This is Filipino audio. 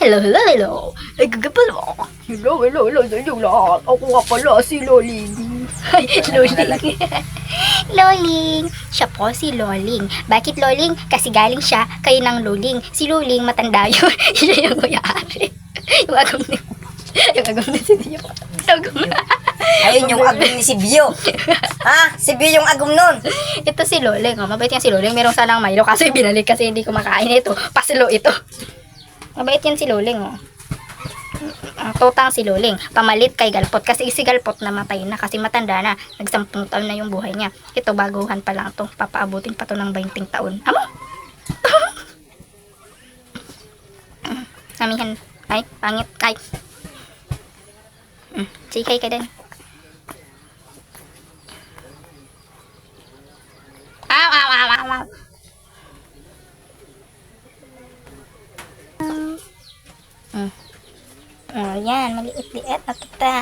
Hello, hello, hello. Ay, gagapal mo. Hello, hello, hello sa inyong lahat. Ako nga pala si Loling. Ay, Loling. Loling. Siya po si Loling. Bakit Loling? Kasi galing siya kayo ng Loling. Si Loling, matanda yun. siya yung kuya-ari. Yung agam ni... Yung agam ni si Dio. Agam na. Ayun yung agum ni si Bio. ha? Si Bio yung agum nun. Ito si Loling. Oh. Mabait yan si Loling. Meron sanang Milo kasi binalik kasi hindi kumakain ito. Pasilo ito. Mabait yan si Loling. Oh. Ang tutang si Loling. Pamalit kay Galpot. Kasi si Galpot namatay na kasi matanda na. Nagsampung taon na yung buhay niya. Ito baguhan pa lang to. Papaabutin pa to ng 20 taon. Amo? Amihan. Ay, pangit. Ay. Mm, Sikay ka din. Mm. Oh, yan. Maliit-liit na kita.